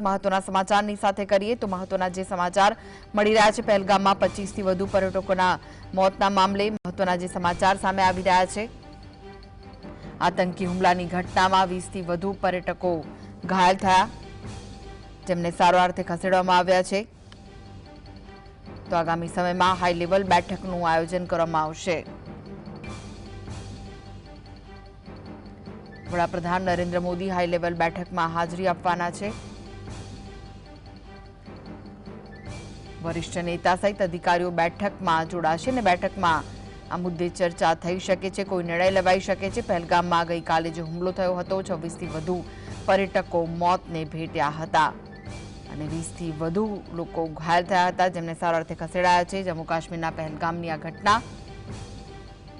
મહત્વના સમાચારની સાથે કરીએ તો મહત્વના જે સમાચાર મળી રહ્યા છે, પહેલગામમાં પચીસથી વધુ પર્યટકોના મોતના મામલે મહત્વના જે સમાચાર સામે આવી રહ્યા છે. આતંકી હુમલાની ઘટનામાં વીસથી વધુ પર્યટકો ઘાયલ થયા. જેમને સારવારથી ખસેડવામાં આવ્યા છે. તો આગામી સમયમાં હાઈ લેવલ બેઠકનું આયોજન કરવામાં આવશે. વડાપ્રધાન નરેન્દ્ર મોદી હાઈ લેવલ બેઠકમાં હાજરી આપવાના છે. વરિષ્ઠ નેતા સહિત અધિકારીઓ બેઠકમાં જોડાશે અને બેઠકમાં આ મુદ્દે ચર્ચા થઈ શકે છે, કોઈ નિર્ણય લેવાઈ શકે છે. પહેલગામમાં ગઈકાલે જે હુમલો થયો હતો, છવ્વીસથી વધુ પર્યટકો મોતને ભેટ્યા હતા અને વીસથી વધુ લોકો ઘાયલ થયા હતા, જેમને સારવારથી ખસેડાયા છે. જમ્મુ કાશ્મીરના પહેલગામની આ ઘટના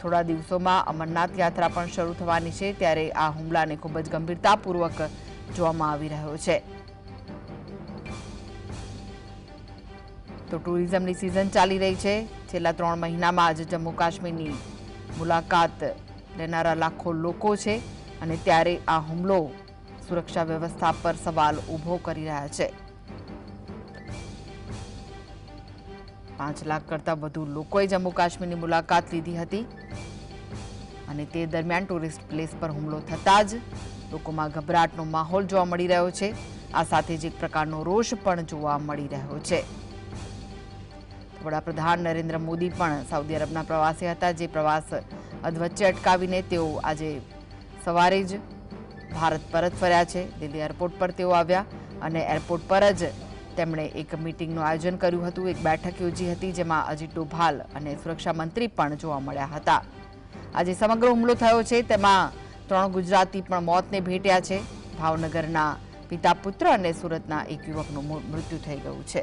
થોડા દિવસોમાં અમરનાથ યાત્રા પણ શરૂ થવાની છે, ત્યારે આ હુમલાને ખૂબ જ ગંભીરતાપૂર્વક જોવામાં આવી રહ્યો છે. તો ટુરિઝમની સિઝન ચાલી રહી છે. છેલ્લા ત્રણ મહિનામાં જ જમ્મુ કાશ્મીરની મુલાકાત લેનારા લાખો લોકો છે અને ત્યારે આ હુમલો સુરક્ષા વ્યવસ્થા પર સવાલ ઊભો કરી રહ્યા છે. પાંચ લાખ કરતાં વધુ લોકોએ જમ્મુ કાશ્મીરની મુલાકાત લીધી હતી અને તે દરમિયાન ટુરિસ્ટ પ્લેસ પર હુમલો થતાં જ લોકોમાં ગભરાટનો માહોલ જોવા મળી રહ્યો છે. આ સાથે જ એક પ્રકારનો રોષ પણ જોવા મળી રહ્યો છે. વડાપ્રધાન નરેન્દ્ર મોદી પણ સાઉદી અરબના પ્રવાસે હતા, જે પ્રવાસ અધવચ્ચે અટકાવીને તેઓ આજે સવારે જ ભારત પરત ફર્યા છે. દિલ્હી એરપોર્ટ પર તેઓ આવ્યા અને એરપોર્ટ પર જ તેમણે એક મિટિંગનું આયોજન કર્યું હતું, એક બેઠક યોજી હતી, જેમાં અજીત ડોભાલ અને સુરક્ષા મંત્રી પણ જોવા મળ્યા હતા. આજે સમગ્ર હુમલો થયો છે, તેમાં ત્રણ ગુજરાતી પણ મોતને ભેટ્યા છે. ભાવનગરના પિતા પુત્ર અને સુરતના એક યુવકનું મૃત્યુ થઈ ગયું છે.